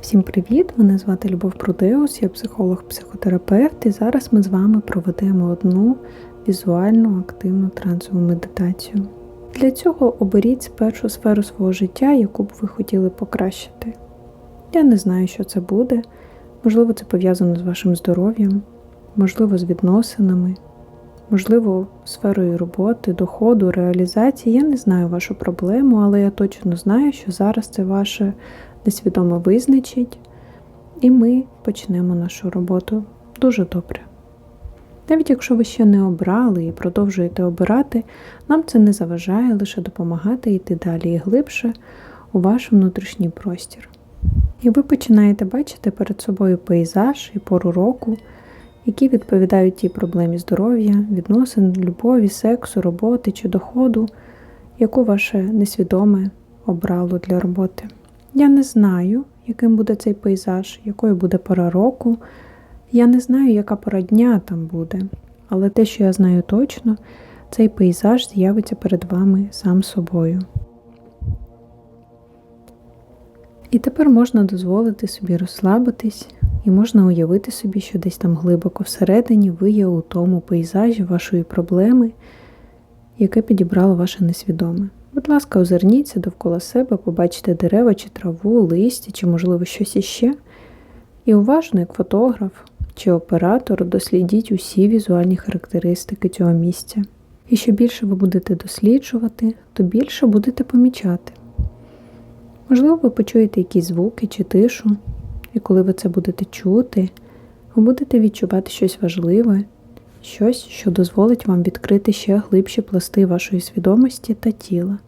Всім привіт! Мене звати Любов Прудеус, я психолог-психотерапевт, і зараз ми з вами проведемо одну візуальну активну трансову медитацію. Для цього оберіть першу сферу свого життя, яку б ви хотіли покращити. Я не знаю, що це буде, можливо, це пов'язано з вашим здоров'ям, можливо, з відносинами, можливо, сферою роботи, доходу, реалізації. Я не знаю вашу проблему, але я точно знаю, що зараз це ваше несвідомо визначить, і ми почнемо нашу роботу дуже добре. Навіть якщо ви ще не обрали і продовжуєте обирати, нам це не заважає лише допомагати йти далі і глибше у ваш внутрішній простір. І ви починаєте бачити перед собою пейзаж і пору року, які відповідають тій проблемі здоров'я, відносин, любові, сексу, роботи чи доходу, яку ваше несвідоме обрало для роботи. Я не знаю, яким буде цей пейзаж, якою буде пора року. Я не знаю, яка пора дня там буде, але те, що я знаю точно, цей пейзаж з'явиться перед вами сам собою. І тепер можна дозволити собі розслабитись, і можна уявити собі, що десь там глибоко всередині ви є у тому пейзажі вашої проблеми, яке підібрало ваше несвідоме. Будь ласка, озирніться довкола себе, побачите дерева чи траву, листя, чи, можливо, щось іще. І уважно, як фотограф чи оператор, дослідіть усі візуальні характеристики цього місця. І що більше ви будете досліджувати, то більше будете помічати. Можливо, ви почуєте якісь звуки чи тишу, і коли ви це будете чути, ви будете відчувати щось важливе, щось, що дозволить вам відкрити ще глибші пласти вашої свідомості та тіла.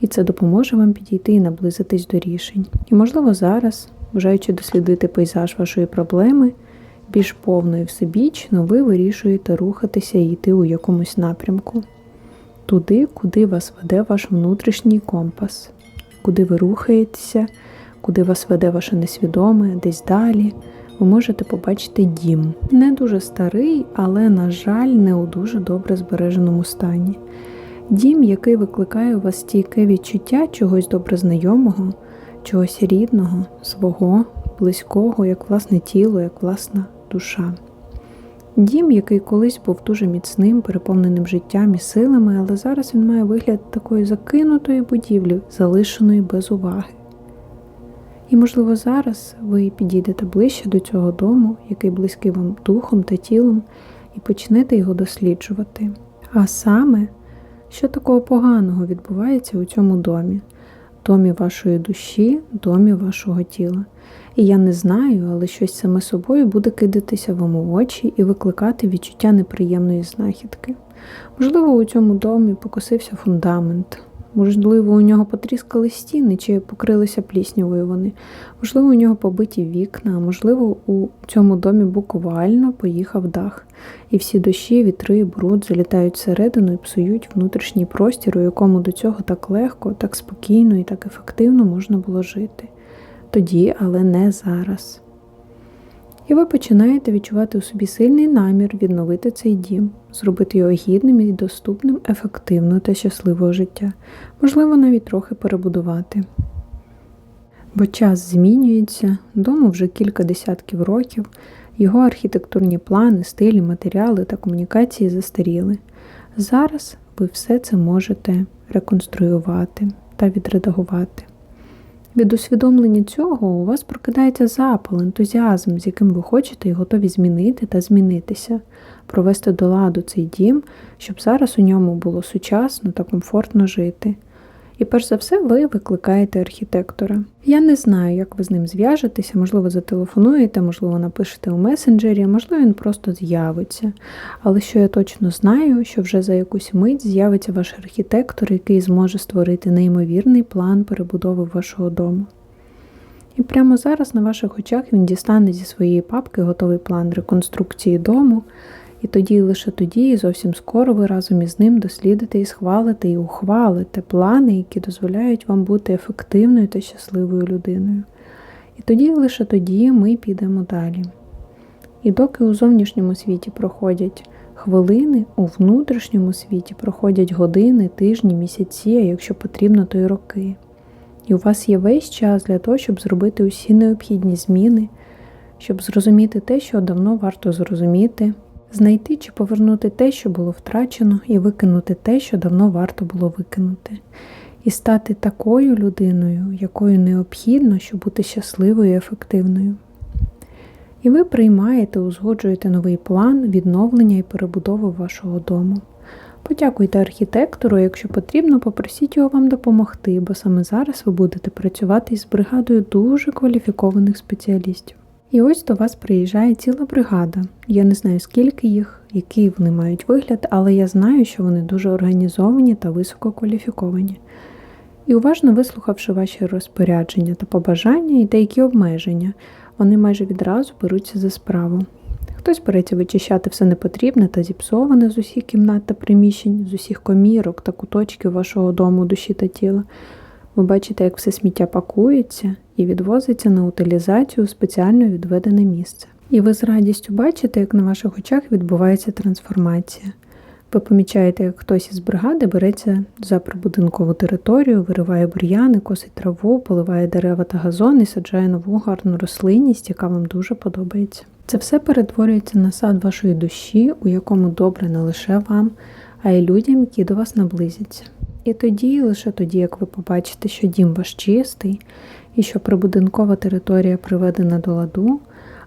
І це допоможе вам підійти і наблизитись до рішень. І, можливо, зараз, бажаючи дослідити пейзаж вашої проблеми, більш повно і всебічно, ви вирішуєте рухатися і йти у якомусь напрямку, туди, куди вас веде ваш внутрішній компас, куди ви рухаєтеся, куди вас веде ваше несвідоме, десь далі. Ви можете побачити дім. Не дуже старий, але, на жаль, не у дуже добре збереженому стані. Дім, який викликає у вас стійке відчуття чогось добре знайомого, чогось рідного, свого, близького, як власне тіло, як власна душа. Дім, який колись був дуже міцним, переповненим життям і силами, але зараз він має вигляд такої закинутої будівлі, залишеної без уваги. І, можливо, зараз ви підійдете ближче до цього дому, який близький вам духом та тілом, і почнете його досліджувати. А саме, що такого поганого відбувається у цьому домі, домі вашої душі, домі вашого тіла. І я не знаю, але щось саме собою буде кидатися вам у очі і викликати відчуття неприємної знахідки. Можливо, у цьому домі покосився фундамент, Можливо, у нього потріскали стіни чи покрилися пліснявою вони. Можливо, у нього побиті вікна, можливо, у цьому домі буквально поїхав дах. І всі дощі, вітри бруд залітають всередину і псують внутрішній простір, у якому до цього так легко, так спокійно і так ефективно можна було жити. Тоді, але не зараз. І ви починаєте відчувати у собі сильний намір відновити цей дім, зробити його гідним і доступним ефективного та щасливого життя, можливо, навіть трохи перебудувати. Бо час змінюється, дому вже кілька десятків років, його архітектурні плани, стилі, матеріали та комунікації застаріли. Зараз ви все це можете реконструювати та відредагувати. Від усвідомлення цього у вас прокидається запал, ентузіазм, з яким ви хочете і готові змінити та змінитися, провести до ладу цей дім, щоб зараз у ньому було сучасно та комфортно жити. І перш за все, ви викликаєте архітектора. Я не знаю, як ви з ним зв'яжетеся, можливо, зателефонуєте, можливо, напишете у месенджері, можливо, він просто з'явиться. Але що я точно знаю, що вже за якусь мить з'явиться ваш архітектор, який зможе створити неймовірний план перебудови вашого дому. І прямо зараз на ваших очах він дістане зі своєї папки готовий план реконструкції дому. І тоді, лише тоді, і зовсім скоро ви разом із ним дослідите і схвалите і ухвалите плани, які дозволяють вам бути ефективною та щасливою людиною. І тоді, лише тоді ми підемо далі. І доки у зовнішньому світі проходять хвилини, у внутрішньому світі проходять години, тижні, місяці, а якщо потрібно, то й роки. І у вас є весь час для того, щоб зробити усі необхідні зміни, щоб зрозуміти те, що давно варто зрозуміти, знайти чи повернути те, що було втрачено, і викинути те, що давно варто було викинути. І стати такою людиною, якою необхідно, щоб бути щасливою і ефективною. І ви приймаєте, узгоджуєте новий план відновлення і перебудови вашого дому. Подякуйте архітектору, якщо потрібно, попросіть його вам допомогти, бо саме зараз ви будете працювати із бригадою дуже кваліфікованих спеціалістів. І ось до вас приїжджає ціла бригада. Я не знаю, скільки їх, який вони мають вигляд, але я знаю, що вони дуже організовані та висококваліфіковані. І уважно вислухавши ваші розпорядження та побажання і деякі обмеження, вони майже відразу беруться за справу. Хтось береться вичищати все непотрібне та зіпсоване з усіх кімнат та приміщень, з усіх комірок та куточків вашого дому, душі та тіла. Ви бачите, як все сміття пакується і відвозиться на утилізацію у спеціально відведене місце. І ви з радістю бачите, як на ваших очах відбувається трансформація. Ви помічаєте, як хтось із бригади береться за прибудинкову територію, вириває бур'яни, косить траву, поливає дерева та газон і саджає нову гарну рослинність, яка вам дуже подобається. Це все перетворюється на сад вашої душі, у якому добре не лише вам, а й людям, які до вас наблизяться. І тоді, лише тоді, як ви побачите, що дім ваш чистий і що прибудинкова територія приведена до ладу,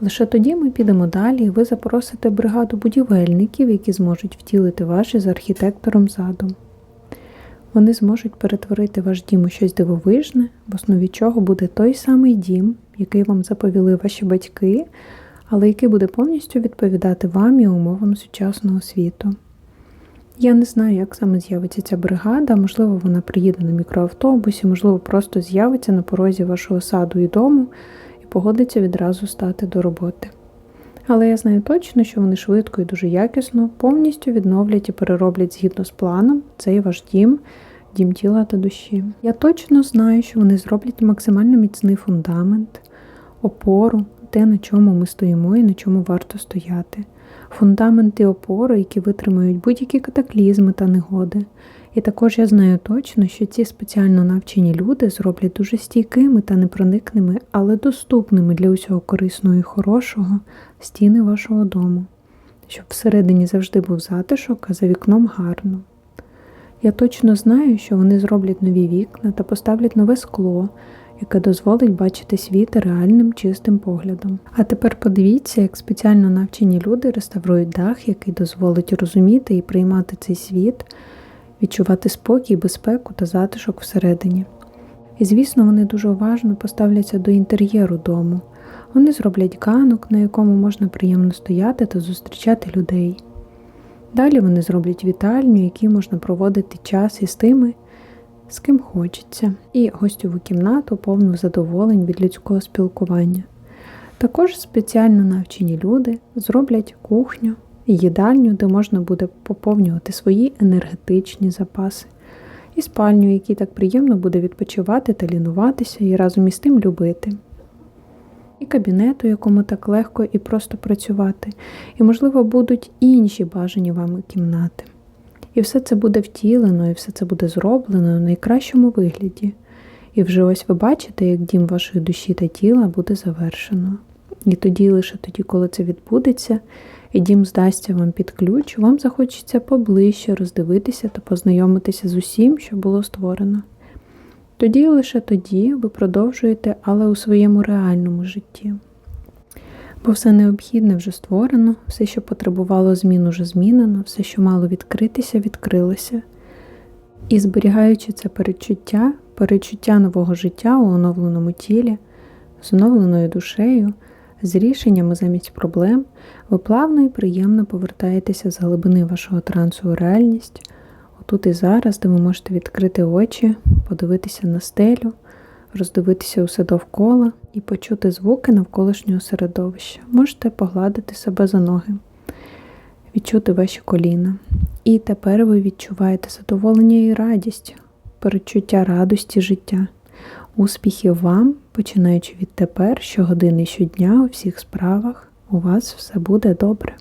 лише тоді ми підемо далі, і ви запросите бригаду будівельників, які зможуть втілити ваші з архітектором задум. Вони зможуть перетворити ваш дім у щось дивовижне, в основі чого буде той самий дім, який вам заповіли ваші батьки, але який буде повністю відповідати вам і умовам сучасного світу. Я не знаю, як саме з'явиться ця бригада, можливо, вона приїде на мікроавтобусі, можливо, просто з'явиться на порозі вашого саду і дому і погодиться відразу стати до роботи. Але я знаю точно, що вони швидко і дуже якісно повністю відновлять і перероблять згідно з планом цей ваш дім, дім тіла та душі. Я точно знаю, що вони зроблять максимально міцний фундамент, опору, те, на чому ми стоїмо і на чому варто стояти фундамент і опори, які витримують будь-які катаклізми та негоди. І також я знаю точно, що ці спеціально навчені люди зроблять дуже стійкими та непроникними, але доступними для усього корисного і хорошого стіни вашого дому, щоб всередині завжди був затишок, а за вікном гарно. Я точно знаю, що вони зроблять нові вікна та поставлять нове скло, яке дозволить бачити світ реальним чистим поглядом. А тепер подивіться, як спеціально навчені люди реставрують дах, який дозволить розуміти і приймати цей світ, відчувати спокій, безпеку та затишок всередині. І, звісно, вони дуже уважно поставляться до інтер'єру дому. Вони зроблять ганок, на якому можна приємно стояти та зустрічати людей. Далі вони зроблять вітальню, якій можна проводити час із тими, з ким хочеться, і гостьову кімнату повну задоволень від людського спілкування. Також спеціально навчені люди зроблять кухню їдальню, де можна буде поповнювати свої енергетичні запаси, і спальню, якій так приємно буде відпочивати та лінуватися і разом із тим любити. І кабінету, якому так легко і просто працювати, і, можливо, будуть інші бажані вами кімнати. І все це буде втілено, і все це буде зроблено в найкращому вигляді. І вже ось ви бачите, як дім вашої душі та тіла буде завершено. І тоді, лише тоді, коли це відбудеться, і дім здасться вам під ключ, вам захочеться поближче роздивитися та познайомитися з усім, що було створено. Тоді лише тоді ви продовжуєте, але у своєму реальному житті. Бо все необхідне вже створено, все, що потребувало змін, уже змінено, все, що мало відкритися, відкрилося. І зберігаючи це передчуття, передчуття нового життя у оновленому тілі, з оновленою душею, з рішеннями замість проблем, ви плавно і приємно повертаєтеся з глибини вашого трансу у реальність, отут і зараз, де ви можете відкрити очі, подивитися на стелю роздивитися усе довкола і почути звуки навколишнього середовища. Можете погладити себе за ноги, відчути ваші коліна. І тепер ви відчуваєте задоволення і радість, перечуття радості життя. Успіхів вам, починаючи від тепер, щогодини щодня у всіх справах, у вас все буде добре.